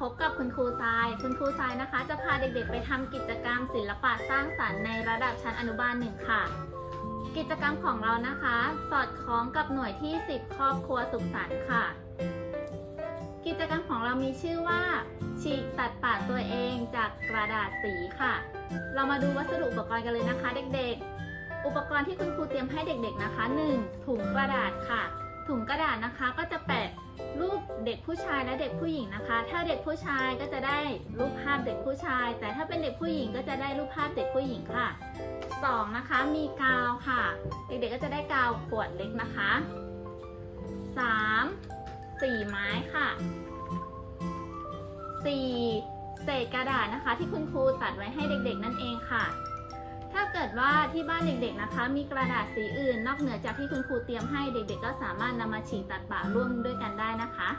พบกับคุณครูทราย คุณครูทรายนะคะ จะพาเด็กๆ ไปทำกิจกรรมศิลปะสร้างสรรค์ในระดับชั้นอนุบาลหนึ่งค่ะ กิจกรรมของเรานะคะ สอดคล้องกับหน่วยที่ 10 ครอบครัวสุขสันต์ค่ะ กิจกรรมของเรามีชื่อว่า ฉีกตัดปาดตัวเองจากกระดาษสีค่ะ เรามาดูวัสดุอุปกรณ์กันเลยนะคะ เด็กๆ อุปกรณ์ที่คุณครูเตรียมให้เด็กๆนะคะ 1. ถุงกระดาษค่ะ ถุงกระดาษนะคะก็จะแปะ เด็กผู้ชายและเด็กผู้หญิงนะคะ ถ้าเด็กผู้ชายก็จะได้รูปภาพเด็กผู้ชาย แต่ถ้าเป็นเด็กผู้หญิงก็จะได้รูปภาพเด็กผู้หญิงค่ะ 2. นะคะ มีกาวค่ะ เด็กๆก็จะได้กาวขวดเล็กนะคะ 3. สีไม้ค่ะ 4. เศษกระดาษนะคะ ที่คุณครูตัดไว้ให้เด็กๆนั่นเองค่ะ เกิดว่าที่บ้านเด็กๆนะคะ มีกระดาษสีอื่น นอกเหนือจากที่คุณครูเตรียมให้เด็กๆ ก็สามารถนำมาฉีกตัดปะร่วมด้วยกันได้นะคะ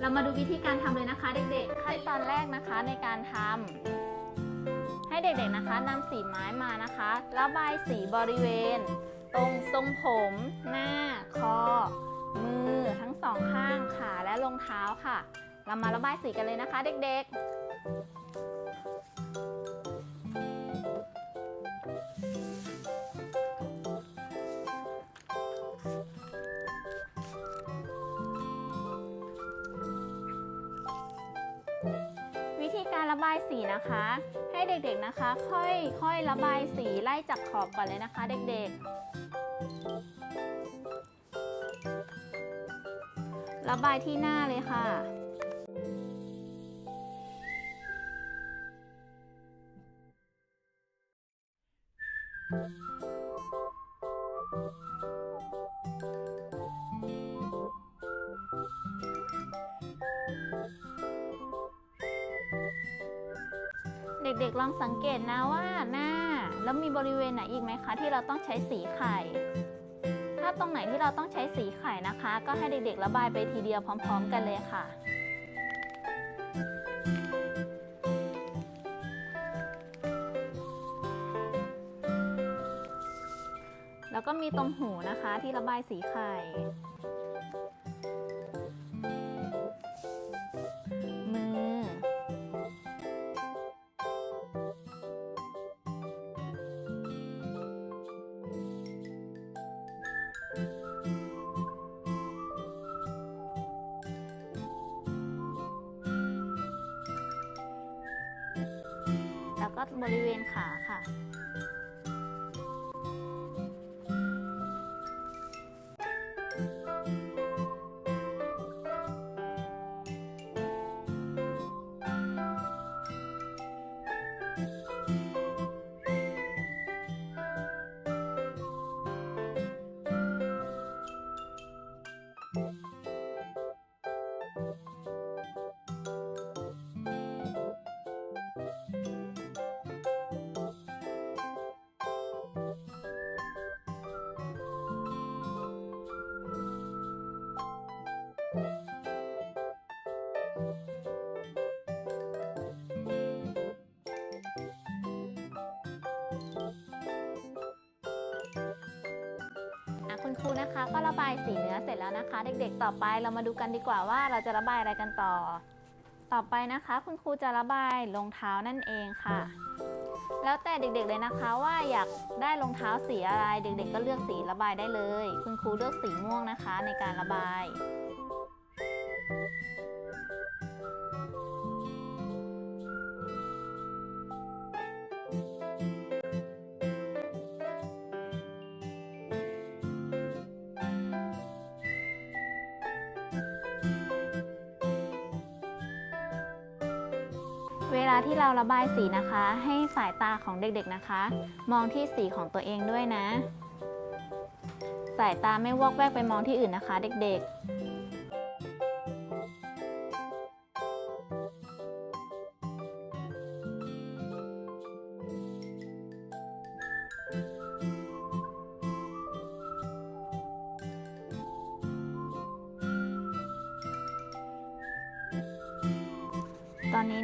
เรามาดูวิธีการทำเลยนะคะ เด็กๆขั้นตอนแรกนะคะในการทำให้เด็กๆนะคะนำสีไม้มานะคะระบายสีบริเวณ ตรงทรงผม หน้า คอ มือทั้งสองข้างขาและรองเท้าค่ะ เรามาระบายสีกันเลยนะคะ เด็กๆ นะคะ ให้เด็กๆนะคะ ค่อยค่อยระบายสีไล่จากขอบก่อนเลยนะคะ เด็กๆ ระบายที่หน้าเลยค่ะ เด็กๆลองสังเกตนะว่าหน้า แล้วมีบริเวณไหนอีกไหมคะ ที่เราต้องใช้สีไข่ ถ้าตรงไหนที่เราต้องใช้สีไข่นะคะ ก็ให้เด็กๆระบายไปทีเดียวพร้อม ๆ กันเลยค่ะแล้วก็มีตรงหูนะคะที่ระบายสีไข่ ขาค่ะ คุณครูนะคะ ก็ระบายสีเนื้อเสร็จแล้วนะคะ เด็กๆ ต่อไปเรามาดูกันดีกว่าว่าเราจะระบายอะไรกันต่อ ต่อไปนะคะ คุณครูจะระบายรองเท้านั่นเองค่ะ แล้วแต่เด็กๆเลยนะคะว่าอยากได้รองเท้าสีอะไร เด็กๆ ก็เลือกสีระบายได้เลย คุณครูเลือกสีม่วงนะคะ ในการระบาย เวลาที่เราระบายสีนะคะ ให้สายตาของเด็กๆนะคะ มองที่สีของตัวเองด้วยนะ สายตาไม่วอกแวกไปมองที่อื่นนะคะ เด็กๆ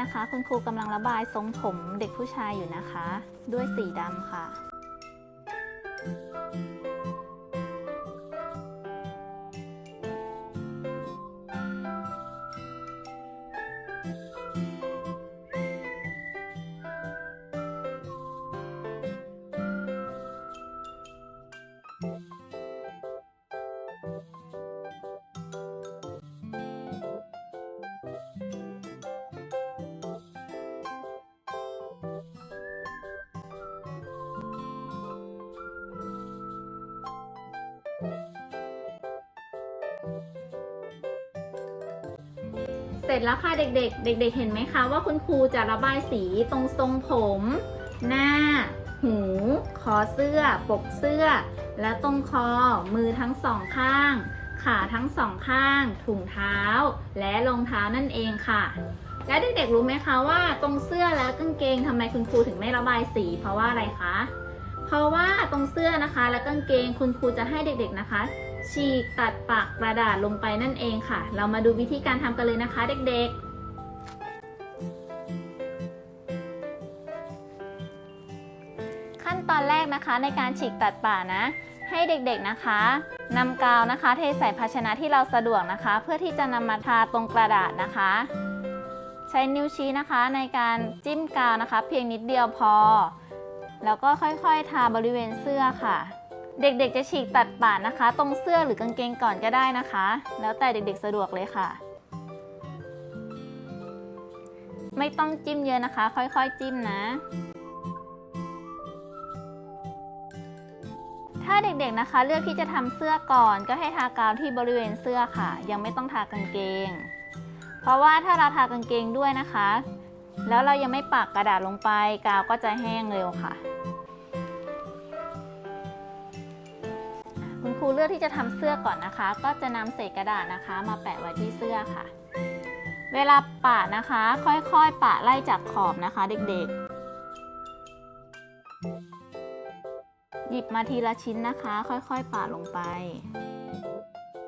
นะคะ คุณครูกำลังระบายทรงผมเด็กผู้ชายอยู่นะคะ ด้วยสีดำค่ะ เสร็จแล้วค่ะเด็กๆ เด็ก ๆ เห็นไหมคะว่าคุณครูจะระบายสีตรงทรงผม หน้า หูคอเสื้อ ปกเสื้อ และตรงคอ มือทั้งสองข้าง ขาทั้งสองข้าง ถุงเท้า และรองเท้านั่นเองค่ะ และเด็กๆรู้ไหมคะว่าตรงเสื้อและกางเกงทำไมคุณครูถึงไม่ระบายสี เพราะว่าอะไรคะ เพราะว่าตรงเสื้อนะคะ และกางเกงคุณครูจะให้เด็กๆนะคะ ฉีกตัดปากกระดาษลงไปนั่นเองค่ะ เรามาดูวิธีการทำกันเลยนะคะเด็กๆขั้นตอนแรกนะคะในการฉีกตัดป่านะ ให้เด็กๆนะคะนำกาวนะคะ เทใส่ภาชนะที่เราสะดวกนะคะ เพื่อที่จะนำมาทาตรงกระดาษนะคะ ใช้นิ้วชี้นะคะในการจิ้มกาวนะคะ เพียงนิดเดียวพอ แล้วก็ค่อยๆ ทาบริเวณเสื้อค่ะ เด็กๆจะฉีกตัดป่าดนะคะ ตรงเสื้อหรือกางเกงก่อนก็ได้นะคะ แล้วแต่เด็กๆสะดวกเลยค่ะ ไม่ต้องจิ้มเยอะนะคะ ค่อยๆจิ้มนะ ถ้าเด็กๆนะคะ เลือกที่จะทำเสื้อก่อน ก็ให้ทากาวที่บริเวณเสื้อค่ะ ยังไม่ต้องทากางเกง เพราะว่าถ้าเราทากางเกงด้วยนะคะ แล้วเรายังไม่ปักกระดาษลงไป กาวก็จะแห้งเร็วค่ะ คุณครูเลือกที่จะทำเสื้อก่อนนะคะ ก็จะนำเศษกระดาษนะคะ มาแปะไว้ที่เสื้อค่ะ เวลาปะนะคะ ค่อยๆ ปะไล่จากขอบนะคะ เด็กๆ หยิบมาทีละชิ้นนะคะ ค่อยๆ ปะลงไป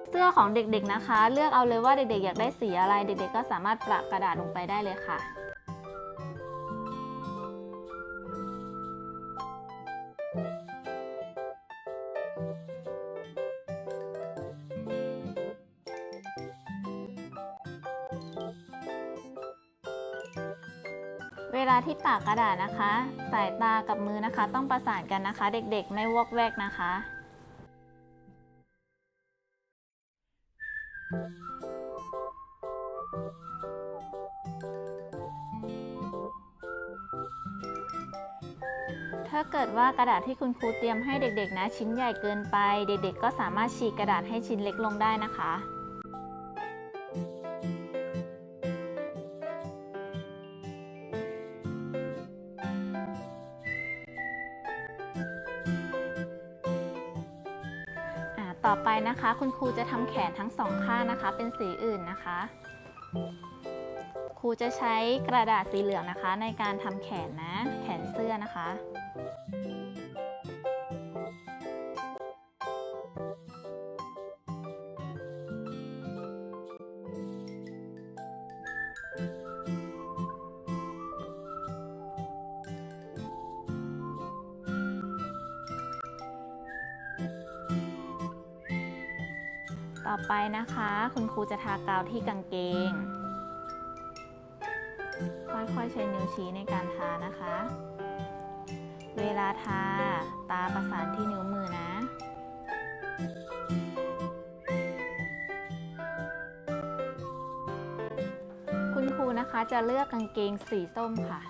เสื้อของเด็กๆนะคะ เลือกเอาเลยว่าเด็กๆ อยากได้สีอะไร เด็กๆ ก็สามารถปะกระดาษลงไปได้เลยค่ะ เวลาที่ปากกระดาษนะคะ สายตากับมือนะคะ ต้องประสานกันนะคะ เด็กๆ ไม่วอกแวกนะคะ ถ้าเกิดว่ากระดาษที่คุณครูเตรียมให้เด็กๆนะ ชิ้นใหญ่เกินไป เด็กๆ ก็สามารถฉีกกระดาษให้ชิ้นเล็กลงได้นะคะ นะคะ คุณครูจะทำแขนทั้งสองข้างนะคะ เป็นสีอื่นนะคะ ครูจะใช้กระดาษสีเหลืองนะคะ ในการทำแขนนะ แขนเสื้อนะคะ ต่อไปนะคะ คุณครูจะทากาวที่กางเกง ค่อยๆใช้นิ้วชี้ในการทานะคะ เวลาทาตาประสานที่นิ้วมือนะคุณครูนะคะจะเลือกกางเกงสีส้มค่ะ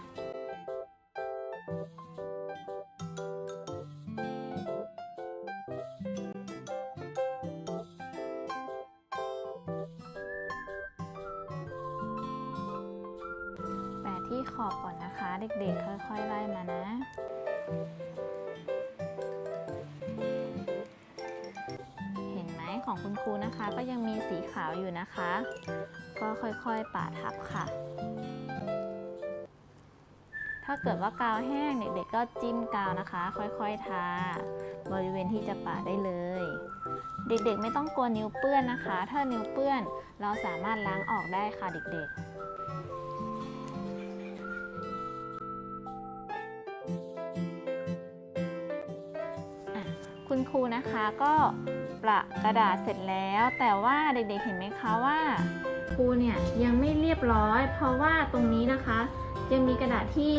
ที่ขอบก่อนนะคะ เด็กๆ ค่อยๆไล่มานะเห็นไหมของคุณครูนะคะก็ยังมีสีขาวอยู่นะคะ ก็ค่อยๆปาดทับค่ะ ถ้าเกิดว่ากาวแห้งเด็กๆก็จิ้มกาวนะคะ ค่อยๆทา บริเวณที่จะปาดได้เลย เด็กๆไม่ต้องกลัวนิ้วเปื้อนนะคะ ถ้านิ้วเปื้อนเราสามารถล้างออกได้ค่ะเด็กๆ ครูนะคะก็ประกระดาษเสร็จแล้ว แต่ว่าเด็กๆเห็นไหมคะว่า ครูเนี่ยยังไม่เรียบร้อย เพราะว่าตรงนี้นะคะ ยังมีกระดาษที่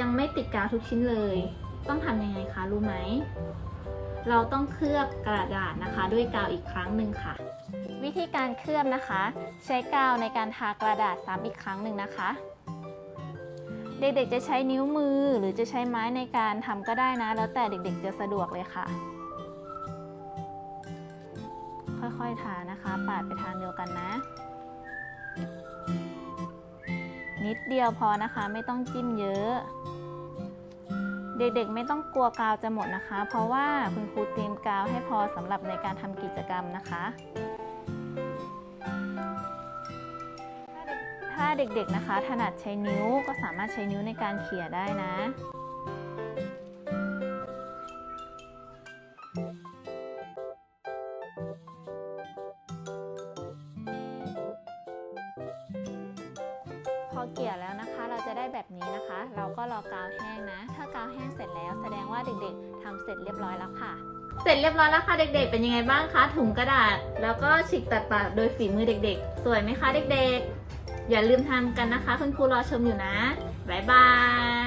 ยังไม่ติดกาวทุกชิ้นเลย ต้องทำยังไงคะรู้ไหมเราต้องเคลือบกระดาษนะคะ ด้วยกาวอีกครั้งหนึ่งค่ะ วิธีการเคลือบนะคะ ใช้กาวในการทากระดาษซ้ำอีกครั้งหนึ่งนะคะ เด็กๆจะใช้นิ้วมือหรือจะใช้ไม้ในการทำก็ได้นะ แล้วแต่เด็กๆจะสะดวกเลยค่ะ ค่อยๆทานะคะ ปาดไปทางเดียวกันนะ นิดเดียวพอนะคะไม่ต้องจิ้มเยอะ เด็กๆไม่ต้องกลัวกาวจะหมดนะคะ เพราะว่าคุณครูเตรียมกาวให้พอสำหรับในการทำกิจกรรมนะคะ ถ้าเด็กๆนะคะ ถนัดใช้นิ้วก็สามารถใช้นิ้วในการเขี่ยได้นะ พอเกี่ยแล้วนะคะ เราจะได้แบบนี้นะคะ เราก็รอกาวแห้งนะ ถ้ากาวแห้งเสร็จแล้วแสดงว่าเด็กๆทำเสร็จเรียบร้อยแล้วค่ะเสร็จเรียบร้อยแล้วค่ะเด็กๆ เป็นยังไงบ้างคะถุงกระดาษ แล้วก็ฉีกตัดปากโดยฝีมือเด็กๆ สวยไหมคะเด็กๆ อย่าลืมทำกันนะคะ คุณครูรอชมอยู่นะ บ๊ายบาย